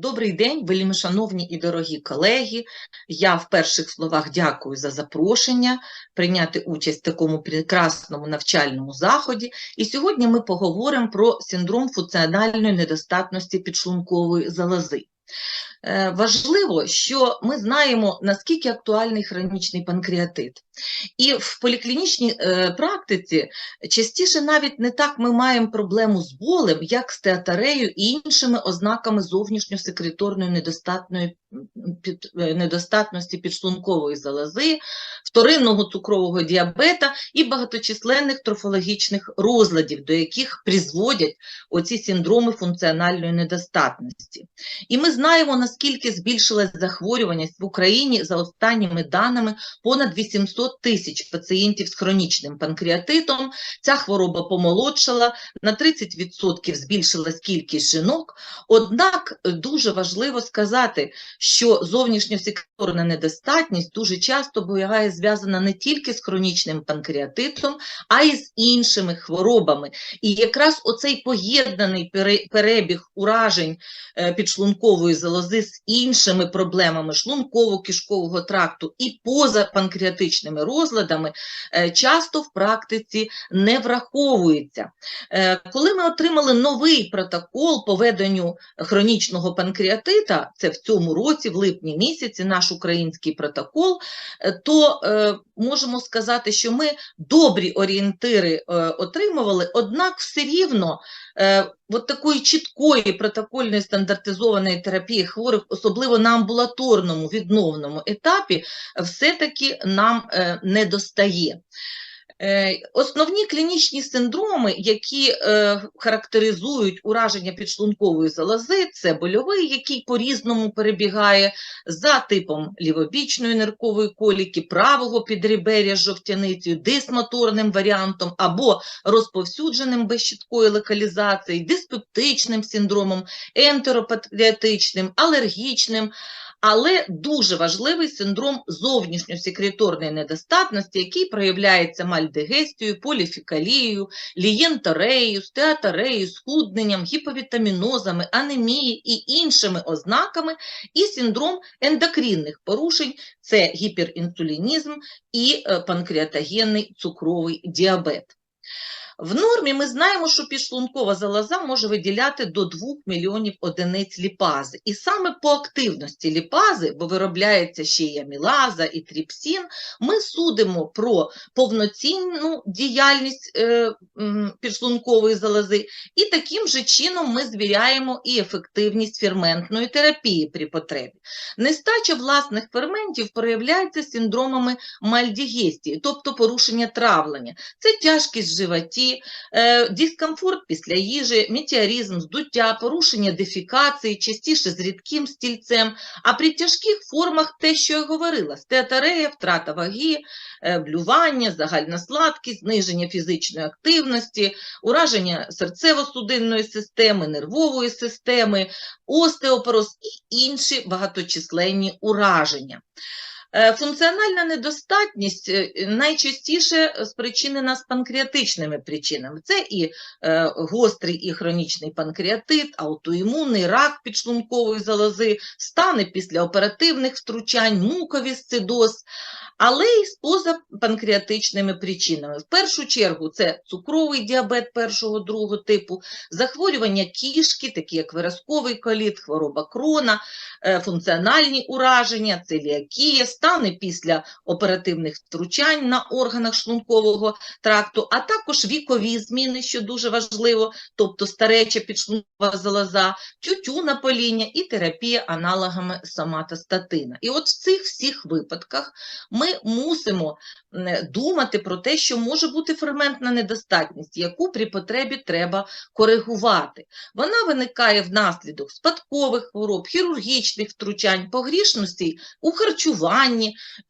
Добрий день, вельми шановні і дорогі колеги. Я в перших словах дякую за запрошення прийняти участь в такому прекрасному навчальному заході. І сьогодні ми поговоримо про синдром функціональної недостатності підшлункової залози. Е, Важливо, що ми знаємо, наскільки актуальний хронічний панкреатит. І в поліклінічній е, практиці частіше навіть не так ми маємо проблему з болем, як з театарею і іншими ознаками зовнішньосекреторної недостатної під, е, недостатності підшлункової залози, вторинного цукрового діабета і багаточисленних трофологічних розладів, до яких призводять оці синдроми функціональної недостатності. І ми знаємо, наскільки збільшилась захворюваність в Україні за останніми даними понад 800 тисяч пацієнтів з хронічним панкреатитом. Ця хвороба помолодшала, на 30% збільшилась кількість жінок. Однак дуже важливо сказати, що зовнішньосекторна недостатність дуже часто буває зв'язана не тільки з хронічним панкреатитом, а й з іншими хворобами. І якраз оцей поєднаний перебіг уражень е, підшлункової залози з іншими проблемами шлунково-кишкового тракту і позапанкреатичними розладами е, часто в практиці не враховується. Е, Коли ми отримали новий протокол по веденню хронічного панкреатита, це в цьому році, в липні місяці, наш український протокол, е, то можемо сказати, що ми добрі орієнтири отримували, однак все рівно от такої чіткої протокольної стандартизованої терапії хворих, особливо на амбулаторному відновному етапі, все-таки нам е, не достає. Е, Основні клінічні синдроми, які е, характеризують ураження підшлункової залози, це больовий, який по-різному перебігає за типом лівобічної ниркової коліки, правого підреберя з жовтяницею, дисмоторним варіантом або розповсюдженим без чіткої локалізації, диспептичним синдромом, ентеропатріатичним, алергічним, але дуже важливий синдром зовнішньосекреторної недостатності, який проявляється мальдегестією, поліфікалією, лієнтореєю, стеатареєю, схудненням, гіповітамінозами, анемією і іншими ознаками, і синдром ендокринних порушень – це гіперінсулінізм і е, панкреатогенний цукровий діабет. В нормі ми знаємо, що підшлункова залоза може виділяти до 2 мільйонів одиниць ліпази. І саме по активності ліпази, бо виробляється ще й амілаза, і тріпсін, ми судимо про повноцінну діяльність е, підшлункової залози, і таким же чином ми звіряємо і ефективність ферментної терапії при потребі. Нестача власних ферментів проявляється синдромами мальдігестії, тобто порушення травлення. Це тяжкість в животі, е, дискомфорт після їжі, метеоризм, здуття, порушення дефікації, частіше з рідким стільцем, а при тяжких формах те, що я говорила, стеатарея, втрата ваги, е, блювання, загальна сладкість, зниження фізичної активності, ураження серцево-судинної системи, нервової системи, остеопороз і інші багаточисленні ураження. Е, Функціональна недостатність е, найчастіше спричинена з панкреатичними причинами. Це і е, гострий і хронічний панкреатит, аутоімунний рак підшлункової залози, стани після оперативних втручань, муковісцидоз, але й з позапанкреатичними причинами. В першу чергу це цукровий діабет першого другого типу, захворювання кішки, такі як виразковий коліт, хвороба крона, функціональні ураження, целіакія, стани після оперативних втручань на органах шлункового тракту, а також вікові зміни, що дуже важливо, тобто стареча підшлункова залоза, тютюнопаління і терапія аналогами соматостатина. І от в цих всіх випадках ми мусимо думати про те, що може бути ферментна недостатність, яку при потребі треба коригувати. Вона виникає внаслідок спадкових хвороб, хірургічних втручань, погрішностей у харчуванні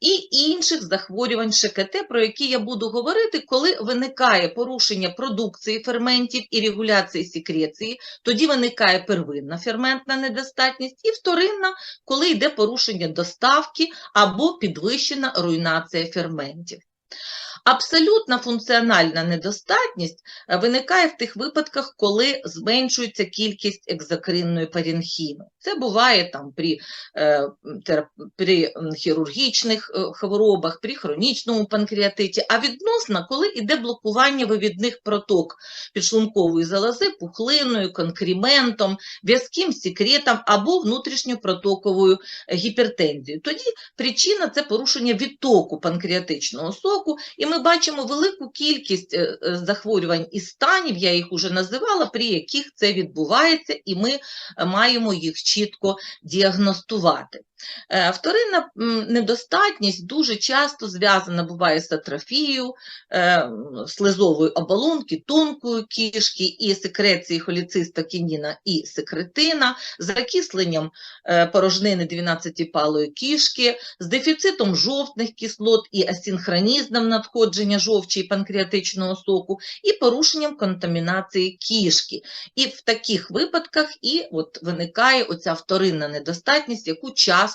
і інших захворювань ШКТ, про які я буду говорити, коли виникає порушення продукції ферментів і регуляції секреції, тоді виникає первинна ферментна недостатність і вторинна, коли йде порушення доставки або підвищена руйнація ферментів. Абсолютна функціональна недостатність е, виникає в тих випадках, коли зменшується кількість екзокринної паренхіми. Це буває там при, е, при хірургічних е, хворобах, при хронічному панкреатиті, а відносно, коли йде блокування вивідних проток підшлункової залози пухлиною, конкрементом, в'язким секретом або внутрішньопротоковою гіпертензією. Тоді причина це порушення відтоку панкреатичного соку, і ми бачимо велику кількість е, е, захворювань і станів, я їх уже називала, при яких це відбувається, і ми е, маємо їх чітко діагностувати. Е, Вторинна недостатність дуже часто зв'язана буває з атрофією е, слизової оболонки, тонкої кишки і секреції холіцистокініна і секретина, закисленням е, порожнини 12-палої кишки, з дефіцитом жовтних кислот і асинхронізмом надходження жовчі і панкреатичного соку, і порушенням контамінації кишки. І в таких випадках і от виникає оця вторинна недостатність, яку часто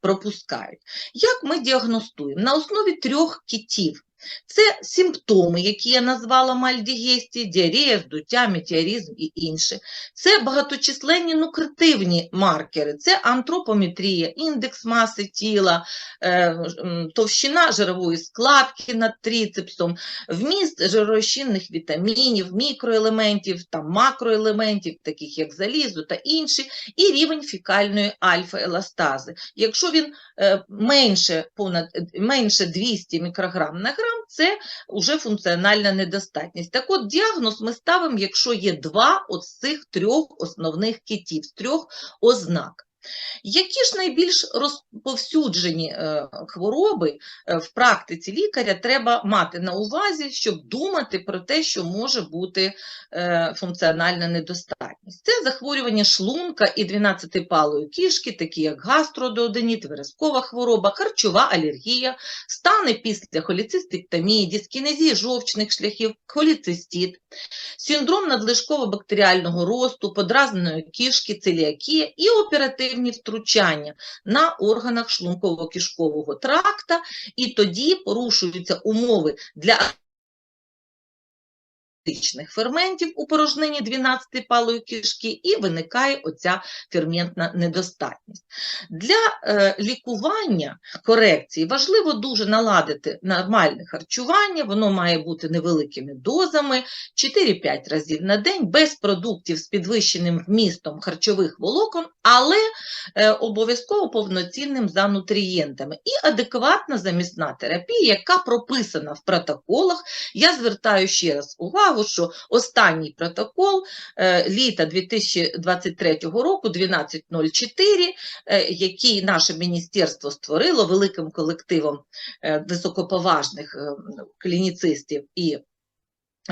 пропускають. Як ми діагностуємо? На основі трьох китів. Це симптоми, які я назвала мальдігестії, діарея, здуття, метеоризм і інше. Це багаточисленні нукретивні маркери, це антропометрія, індекс маси тіла, е, товщина жирової складки над трицепсом, вміст жиророзчинних вітамінів, мікроелементів, там, макроелементів, таких як залізо та інші, і рівень фікальної альфа-еластази. Якщо він е, менше, понад, менше 200 мікрограм на грам, це вже функціональна недостатність. Так от діагноз ми ставимо, якщо є два з цих трьох основних китів, з трьох ознак. Які ж найбільш розповсюджені е, хвороби е, в практиці лікаря треба мати на увазі, щоб думати про те, що може бути е, функціональна недостатність? Це захворювання шлунка і 12-палої кишки, такі як гастродооденіт, виразкова хвороба, харчова алергія, стани після холіцистектомії, дискінезії жовчних шляхів, холіцистит, синдром надлишково-бактеріального росту, подразненої кишки, целіакія і оперативні втручання на органах шлунково-кишкового тракта, і тоді порушуються умови для ферментичних ферментів у порожнині 12-палої кишки і виникає оця ферментна недостатність. Для е, лікування корекції важливо дуже наладити нормальне харчування, воно має бути невеликими дозами, 4-5 разів на день, без продуктів з підвищеним вмістом харчових волокон, але е, обов'язково повноцінним за нутрієнтами і адекватна замісна терапія, яка прописана в протоколах. Я звертаю ще раз увагу, що останній протокол е, літа 2023 року 1204, е, який наше міністерство створило великим колективом е, високоповажних клініцистів і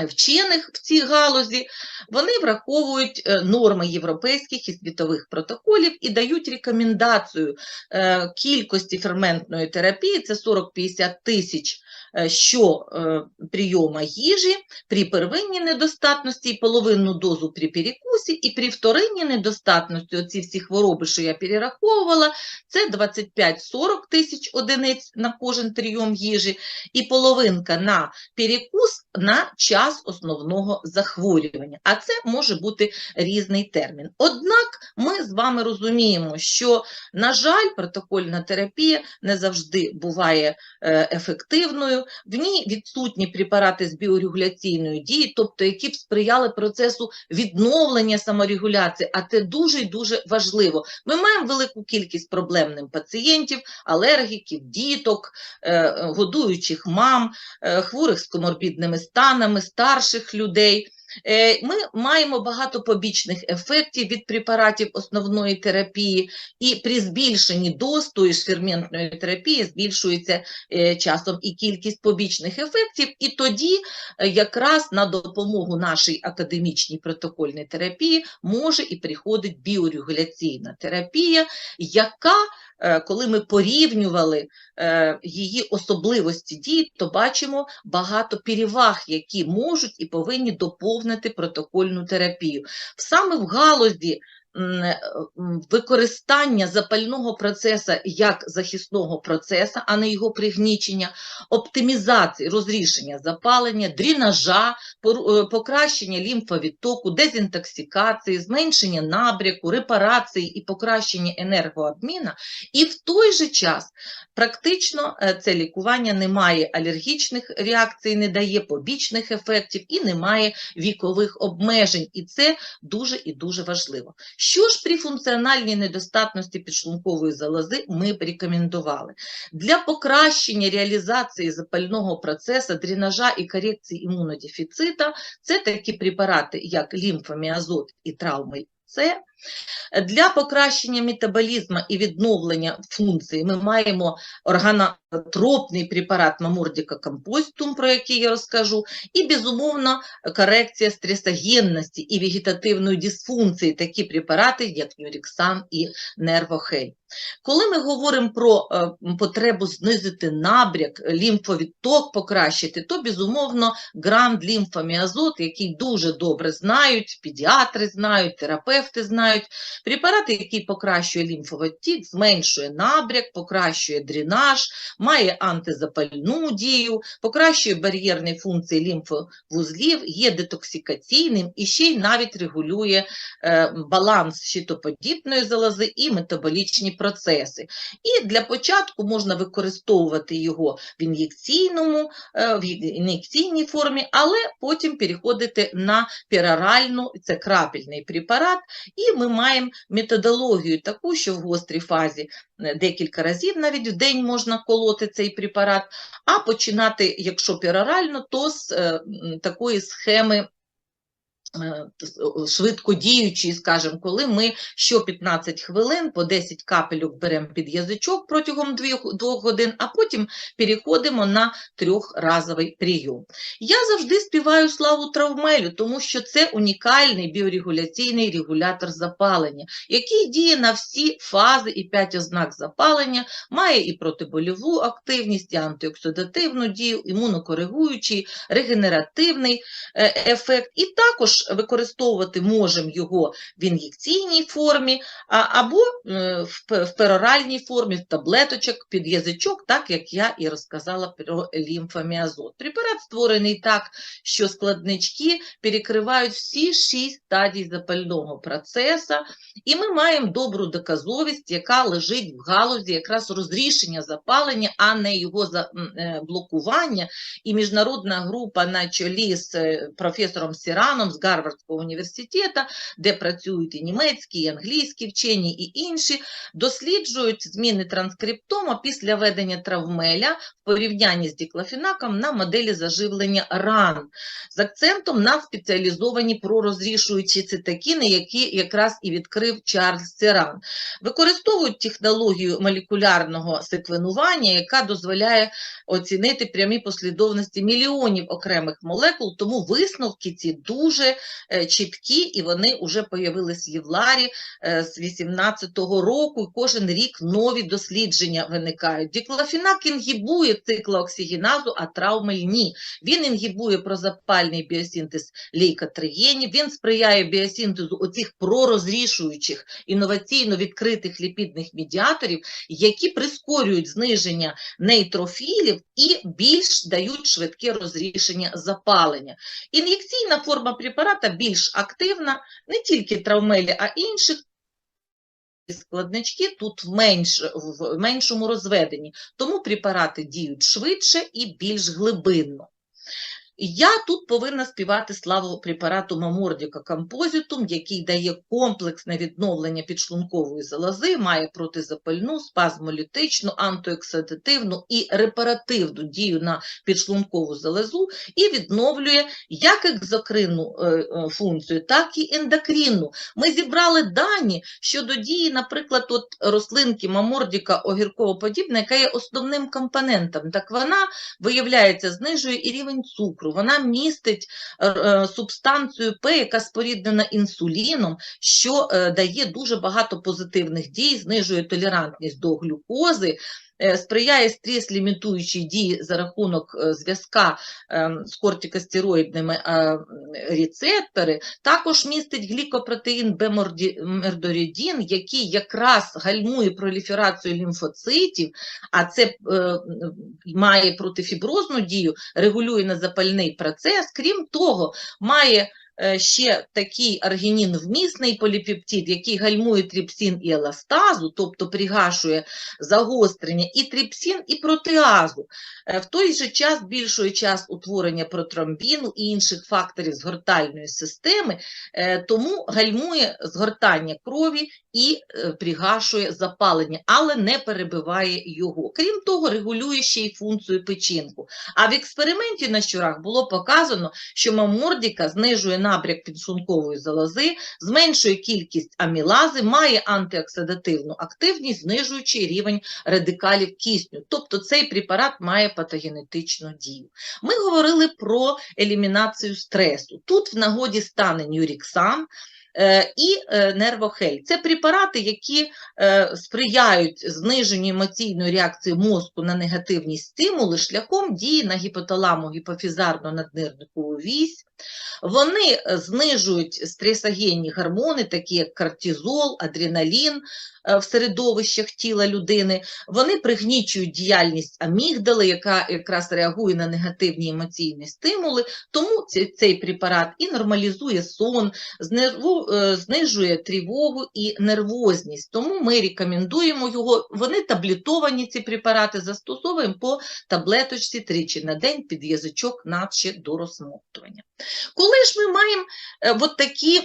вчених в цій галузі, вони враховують е, норми європейських і світових протоколів і дають рекомендацію е, кількості ферментної терапії, це 40-50 тисяч е, що прийома їжі при первинній недостатності половинну дозу при перекусі, і при вторинній недостатності, оці всі хвороби, що я перераховувала, це 25-40 тисяч одиниць на кожен прийом їжі, і половинка на перекус на час основного захворювання. А це може бути різний термін. Однак ми з вами розуміємо, що, на жаль, протокольна терапія не завжди буває е, ефективною, в ній відсутні препарати з біорегуляційної дії, тобто які б сприяли процесу відновлення саморегуляції, а це дуже і дуже важливо. Ми маємо велику кількість проблемних пацієнтів, алергіків, діток, е, годуючих мам, е, хворих з коморбідними станами, старших людей. Е, Ми маємо багато побічних ефектів від препаратів основної терапії, і при збільшенні доз ж ферментної терапії збільшується е, часом і кількість побічних ефектів, і тоді е, якраз на допомогу нашій академічній протокольній терапії може і приходить біорегуляційна терапія, яка коли ми порівнювали е, її особливості дій, то бачимо багато переваг, які можуть і повинні доповнити протокольну терапію. Саме в галузі е, використання запального процесу як захисного процесу, а не його пригнічення, оптимізації, розрішення запалення, дренажа, пор- е, покращення лімфовідтоку, дезінтоксикації, зменшення набряку, репарації і покращення енергообміну. І в той же час практично е, це лікування не має алергічних реакцій, не дає побічних ефектів і не має вікових обмежень. І це дуже і дуже важливо. Що ж при функціональній недостатності підшлункової залози ми б рекомендували? Для покращення реалізації запального процесу, дренажа і корекції імунодефіцита це такі препарати, як лімфоміазот і травми С. Для покращення метаболізму і відновлення функцій ми маємо органотропний препарат Мамордіка компостум, про який я розкажу, і, безумовно, корекція стресогенності і вегетативної дисфункції, такі препарати, як Нюріксан і Нервохель. Коли ми говоримо про е, потребу знизити набряк, лімфовідток покращити, то, безумовно, гранд лімфоміазот, який дуже добре знають, педіатри знають, терапевти знають, препарат, який покращує лімфовідтік, зменшує набряк, покращує дренаж, має антизапальну дію, покращує бар'єрні функції лімфовузлів, є детоксикаційним і ще й навіть регулює е, баланс щитоподібної залози і метаболічні процеси. І для початку можна використовувати його в ін'єкційному, е, в ін'єкційній формі, але потім переходити на пероральну, це крапельний препарат, і ми маємо методологію таку, що в гострій фазі е, декілька разів навіть в день можна колоти цей препарат, а починати, якщо перорально, то з е, такої схеми швидкодіючий, скажімо, коли ми що 15 хвилин по 10 капельок беремо під язичок протягом 2 годин, а потім переходимо на трьохразовий прийом. Я завжди співаю славу травмелю, тому що це унікальний біорегуляційний регулятор запалення, який діє на всі фази і 5 ознак запалення, має і протибольову активність, і антиоксидативну дію, імунокоригуючий, регенеративний е, ефект, і також використовувати можемо його в ін'єкційній формі, або е, в, пероральній формі, в таблеточок, під язичок, так як я і розказала про лімфоміазот. Препарат створений так, що складнички перекривають всі шість стадій запального процесу, і ми маємо добру доказовість, яка лежить в галузі якраз розрішення запалення, а не його е, блокування. І міжнародна група на чолі з е, професором Сіраном з Гарвардського університету, де працюють і німецькі, і англійські вчені, і інші, досліджують зміни транскриптома після ведення травмеля в порівнянні з діклофенаком на моделі заживлення ран з акцентом на спеціалізовані пророзрішуючі цитокіни, які якраз і відкрив Чарльз Сіран. Використовують технологію молекулярного секвенування, яка дозволяє оцінити прямі послідовності мільйонів окремих молекул, тому висновки ці дуже чіткі, і вони вже появились в Євларі е, з 18-го року, і кожен рік нові дослідження виникають. Діклофінак інгібує циклооксигеназу, а травмель ні. Він інгібує прозапальний біосинтез лейкотриєнів, він сприяє біосинтезу оцих пророзрішуючих інноваційно відкритих ліпідних медіаторів, які прискорюють зниження нейтрофілів і більш дають швидке розрішення запалення. Ін'єкційна форма препарата більш активна, не тільки травмелі, а інших. Складнички тут менш, в меншому розведенні, тому препарати діють швидше і більш глибинно. Я тут повинна співати славу препарату Мамордіка Композитум, який дає комплексне відновлення підшлункової залози, має протизапальну, спазмолітичну, антиоксидативну і репаративну дію на підшлункову залозу і відновлює як екзокринну е, е, функцію, так і ендокринну. Ми зібрали дані щодо дії, наприклад, от рослинки Мамордіка огірково-подібна, яка є основним компонентом. Так вона, виявляється, знижує і рівень цукру, вона містить е, е, субстанцію П, яка споріднена інсуліном, що е, дає дуже багато позитивних дій, знижує толерантність до глюкози, е, сприяє стрес-лімітуючій дії за рахунок е, зв'язка ем, з кортикостероїдними е, рецептори, також містить глікопротеїн бемердорідін, який якраз гальмує проліферацію лімфоцитів, а це е, має протифіброзну дію, регулює незапальний процес. Крім того, має е, ще такий аргінін вмісний поліпептид, який гальмує трипсин і еластазу, тобто пригашує загострення і трипсин, і протеазу. Е, В той же час збільшує час утворення протромбіну і інших факторів згортальної системи, е, тому гальмує згортання крові і е, пригашує запалення, але не перебиває його. Крім того, регулює ще й функцію печінку. А в експерименті на щурах було показано, що мамордіка знижує набряк підшлункової залози, зменшує кількість амілази, має антиоксидативну активність, знижуючи рівень радикалів кисню. Тобто цей препарат має патогенетичну дію. Ми говорили про елімінацію стресу. Тут в нагоді стане нюріксан, і е, нервохель. Це препарати, які е, сприяють зниженню емоційної реакції мозку на негативні стимули шляхом дії на гіпоталаму гіпофізарну наднирникову вісь. Вони е, знижують стресогенні гормони, такі як кортизол, адреналін е, в середовищах тіла людини. Вони пригнічують діяльність амігдали, яка якраз реагує на негативні емоційні стимули. Тому цей, препарат і нормалізує сон, е, знижує тривогу і нервозність. Тому ми рекомендуємо його. Вони таблетовані, ці препарати, застосовуємо по таблеточці тричі на день під язичок, наче до розсмоктування. Коли ж ми маємо е, от такі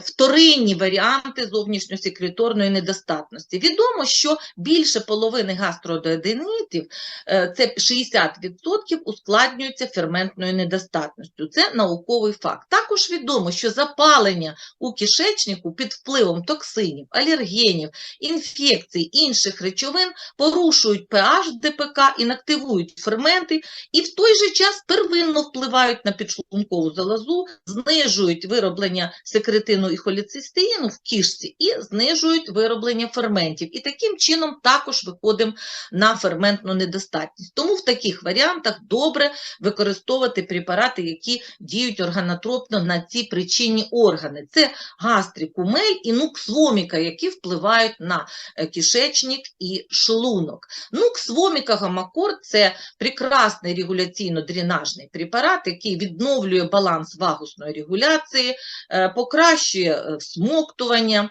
вторинні варіанти зовнішньосекреторної недостатності, відомо, що більше половини гастродоаденитів, е, це 60%, ускладнюються ферментною недостатністю. Це науковий факт. Також відомо, що запалення у кишечнику під впливом токсинів, алергенів, інфекцій, інших речовин порушують pH ДПК, інактивують ферменти і в той же час первинно впливають на підшлункову залозу, знижують вироблення секретину і холецистеїну в кишці і знижують вироблення ферментів. І таким чином також виходимо на ферментну недостатність. Тому в таких варіантах добре використовувати препарати, які діють органотропно на ці причинні органи. Це гастрикумель і нуксвоміка, які впливають на е, кишечник і шлунок. Нуксвоміка гамакорд – це прекрасний регуляційно-дренажний препарат, який відновлює баланс вагусної регуляції, е, покращує е, всмоктування,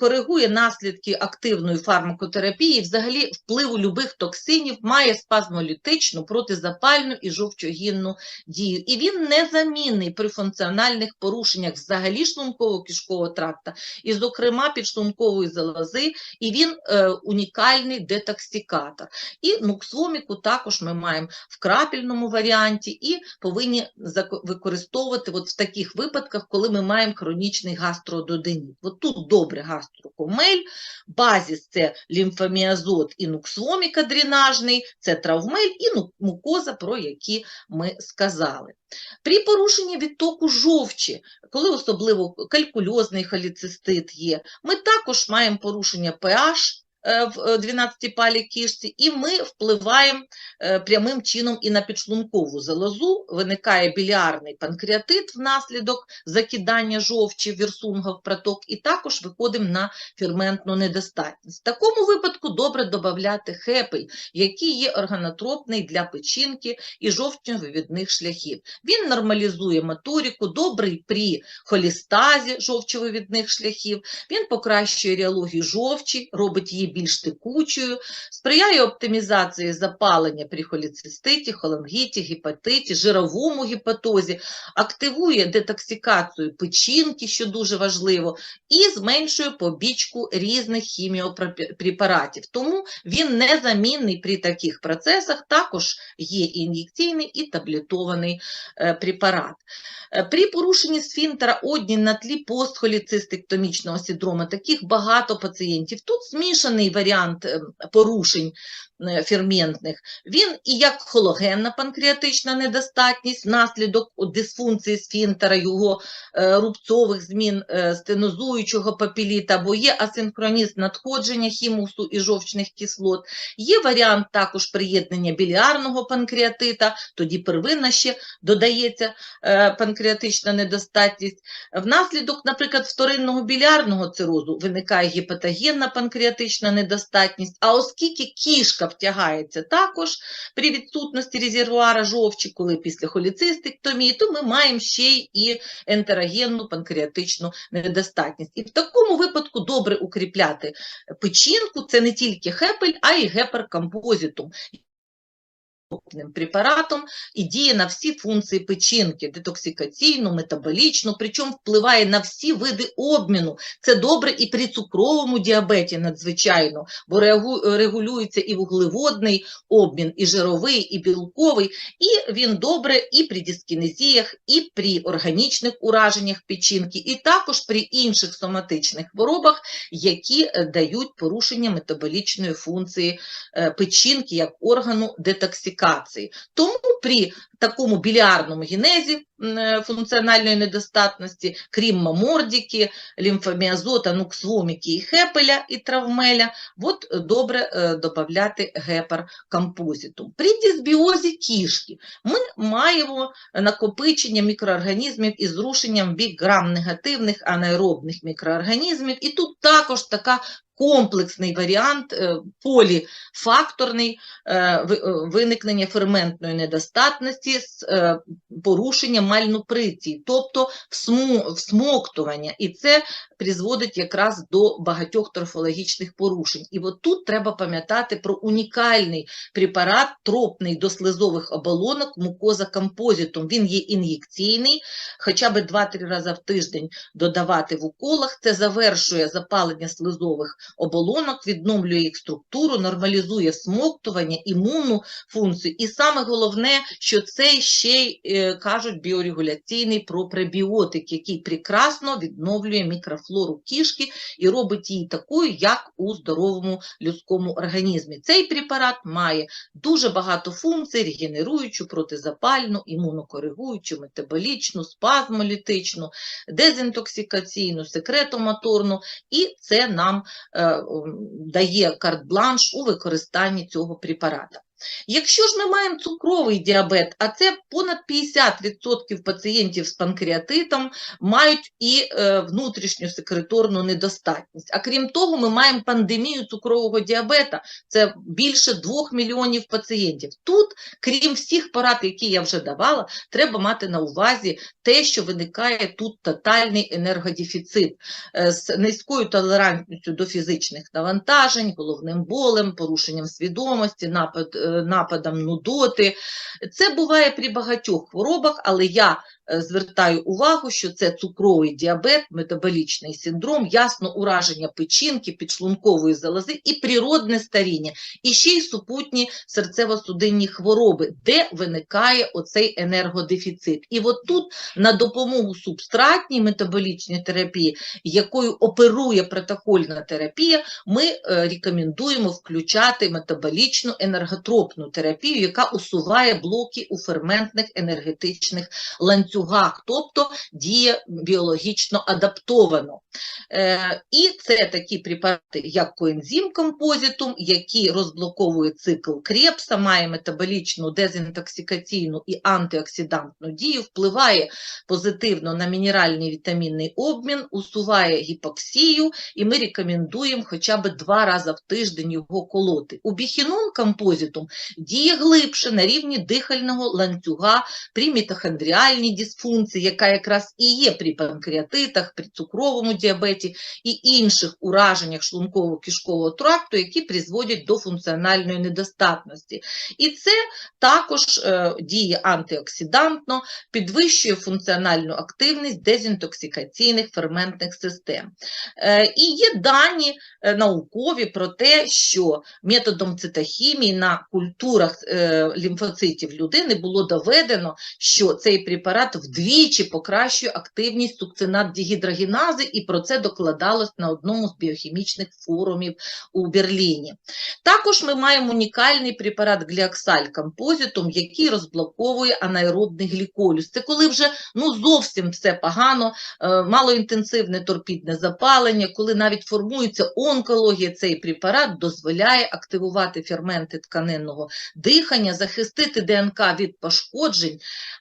коригує наслідки активної фармакотерапії, взагалі впливу любих токсинів, має спазмолітичну, протизапальну і жовчогінну дію. І він незамінний при функціональних порушеннях взагалі шлунково-кишкового тракта, і, зокрема, підшлункової залози, і він е, унікальний детоксикатор. І нуксвоміку також ми маємо в крапельному варіанті і повинні використовувати от в таких випадках, коли ми маємо хронічний гастрододеніт. От тут добре гастрокомель, базіс це лімфоміазот і нуксвоміка дренажний, це травмель і мукоза, про які ми сказали. При порушенні відтоку жовчі, коли особливо калькульозний холіцистит є, ми також маємо порушення pH е, в 12-палій кишці, і ми впливаємо е, прямим чином і на підшлункову залозу, виникає біліарний панкреатит внаслідок закидання жовчі в проток, і також виходимо на ферментну недостатність. В такому випадку добре додати хепель, який є органотропний для печінки і жовчновивідних шляхів. Він нормалізує моторику, добрий при холістазі жовчовивідних шляхів, він покращує реологію жовчі, робить її більш текучою, сприяє оптимізації запалення при холециститі, холангіті, гепатиті, жировому гепатозі, активує детоксикацію печінки, що дуже важливо, і зменшує побічку різних хіміопрепаратів. Тому він незамінний при таких процесах, також є ін'єкційний і таблетований е, препарат. Е, При порушенні сфінктера одні на тлі постхоліцистектомічного синдрому таких багато пацієнтів. Тут змішаний знижений варіант е, порушень е, ферментних, він і як хологенна панкреатична недостатність внаслідок дисфункції сфінктера, його е, рубцових змін е, стенозуючого папіліта, бо є асинхронізм надходження хімусу і жовчних кислот, є варіант також приєднання біліарного панкреатита, тоді первинна ще додається панкреатична недостатність. Внаслідок, наприклад, вторинного білярного цирозу виникає гепатогенна панкреатична недостатність, а оскільки кішка втягається також при відсутності резервуара жовчі, коли після холіцистектомії, то ми маємо ще і ентерогенну панкреатичну недостатність. І в такому випадку добре укріпляти печінку, це не тільки хепель, а й геперкомпозитум препаратом і діє на всі функції печінки, детоксикаційну, метаболічну, причому впливає на всі види обміну. Це добре і при цукровому діабеті надзвичайно, бо регулюється і вуглеводний обмін, і жировий, і білковий, і він добре і при дискінезіях, і при органічних ураженнях печінки, і також при інших соматичних хворобах, які е, дають порушення метаболічної функції е, печінки як органу детоксикації детоксикації. Тому при такому біліарному генезі е, функціональної недостатності, крім мамордіки, лімфоміазота, нуксвоміки і хепеля і травмеля, от добре е, додати геперкомпозитум. При дисбіозі кішки ми маємо накопичення мікроорганізмів із зрушенням бік грам-негативних анаеробних мікроорганізмів, і тут також така комплексний варіант, е, поліфакторний виникнення ферментної недостатності з е, порушенням мальнуприції, тобто всмоктування. І це призводить якраз до багатьох трофологічних порушень. І от тут треба пам'ятати про унікальний препарат, тропний до слизових оболонок, мукоза композитум. Він є ін'єкційний, хоча б 2-3 рази в тиждень додавати в уколах. Це завершує запалення слизових оболонок, відновлює їх структуру, нормалізує смоктування, імунну функцію. І саме головне, що це ще й е, кажуть біорегуляційний пропребіотик, який прекрасно відновлює мікрофлору кішки і робить її такою, як у здоровому людському організмі. Цей препарат має дуже багато функцій: регенеруючу, протизапальну, імунокоригуючу, метаболічну, спазмолітичну, дезінтоксикаційну, секретомоторну, і це нам е, дає карт-бланш у використанні цього препарата. Якщо ж ми маємо цукровий діабет, а це понад 50% пацієнтів з панкреатитом мають і е, внутрішню секреторну недостатність. А крім того, ми маємо пандемію цукрового діабета, це більше 2 мільйонів пацієнтів. Тут, крім всіх порад, які я вже давала, треба мати на увазі те, що виникає тут тотальний енергодефіцит е, з низькою толерантністю до фізичних навантажень, головним болем, порушенням свідомості, напад. Е, нападам нудоти. Це буває при багатьох хворобах, але я звертаю увагу, що це цукровий діабет, метаболічний синдром, ясно ураження печінки, підшлункової залози і природне старіння, і ще й супутні серцево-судинні хвороби, де виникає оцей енергодефіцит. І от тут на допомогу субстратній метаболічній терапії, якою оперує протокольна терапія, ми е, рекомендуємо включати метаболічну енерготропну терапію, яка усуває блоки у ферментних енергетичних ланцюгах ланцюгах, тобто діє біологічно адаптовано. Е, І це такі препарати, як коензим композитум, які розблоковують цикл крепса, має метаболічну, дезінтоксикаційну і антиоксидантну дію, впливає позитивно на мінеральний вітамінний обмін, усуває гіпоксію, і ми рекомендуємо хоча б два рази в тиждень його колоти. У біхінон композитум діє глибше на рівні дихального ланцюга при мітохондріальній дисфункції, яка якраз і є при панкреатитах, при цукровому діабеті і інших ураженнях шлунково-кишкового тракту, які призводять до функціональної недостатності. І це також е, діє антиоксидантно, підвищує функціональну активність дезінтоксикаційних ферментних систем. Е, і є дані е, наукові про те, що методом цитохімії на культурах лімфоцитів людини було доведено, що цей препарат вдвічі покращує активність сукцинат-дігідрогенази, і про це докладалось на одному з біохімічних форумів у Берліні. Також ми маємо унікальний препарат гліоксаль композитум, який розблоковує анаеробний гліколіз. Це коли вже ну, зовсім все погано, е, малоінтенсивне торпідне запалення, коли навіть формується онкологія, цей препарат дозволяє активувати ферменти тканинного дихання, захистити ДНК від пошкоджень,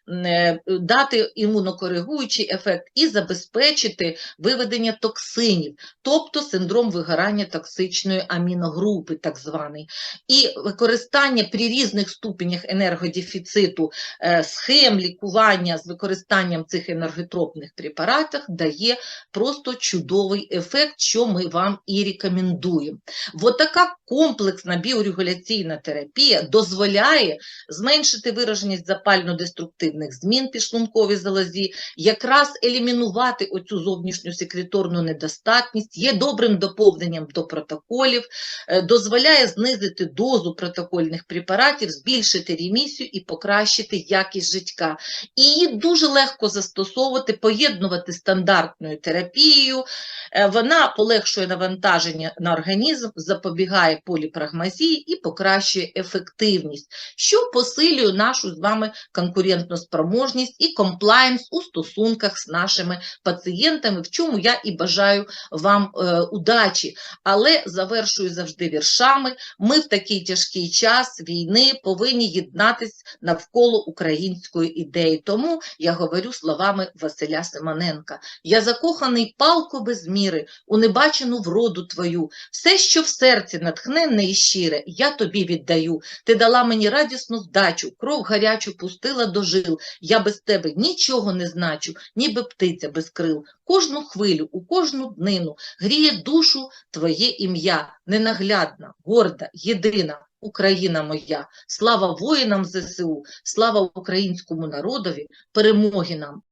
е, дати імунокоригуючий ефект і забезпечити виведення токсинів, тобто синдром вигорання токсичної аміногрупи, так званий, і використання при різних ступенях енергодефіциту е, схем лікування з використанням цих енерготропних препаратів дає просто чудовий ефект, що ми вам і рекомендуємо. Вот така комплексна біорегуляційна терапія дозволяє зменшити вираженість запально-деструктивних змін підшлунковій залозі, якраз елімінувати оцю зовнішню секреторну недостатність, є добрим доповненням до протоколів, е, дозволяє знизити дозу протокольних препаратів, збільшити ремісію і покращити якість життя. І її дуже легко застосовувати, поєднувати стандартною терапією. Е, Вона полегшує навантаження на організм, запобігає поліпрагмазії і покращує ефективність, що посилює нашу з вами конкурентну спроможність і комплаєнс у стосунках з нашими пацієнтами, в чому я і бажаю вам е, удачі. Але завершую завжди віршами. Ми в такий тяжкий час війни повинні єднатись навколо української ідеї. Тому я говорю словами Василя Симоненка. Я закоханий палко без міри, у небачену вроду твою. Все, що в серці натхненне і щире, я тобі віддаю. Ти дала мені радісну вдачу, кров гарячу пустила до жил. Я без тебе нічого не значу, ніби птиця без крил. Кожну хвилю, у кожну днину гріє душу твоє ім'я, ненаглядна, горда, єдина. Україна моя, слава воїнам ЗСУ, слава українському народові, перемоги нам!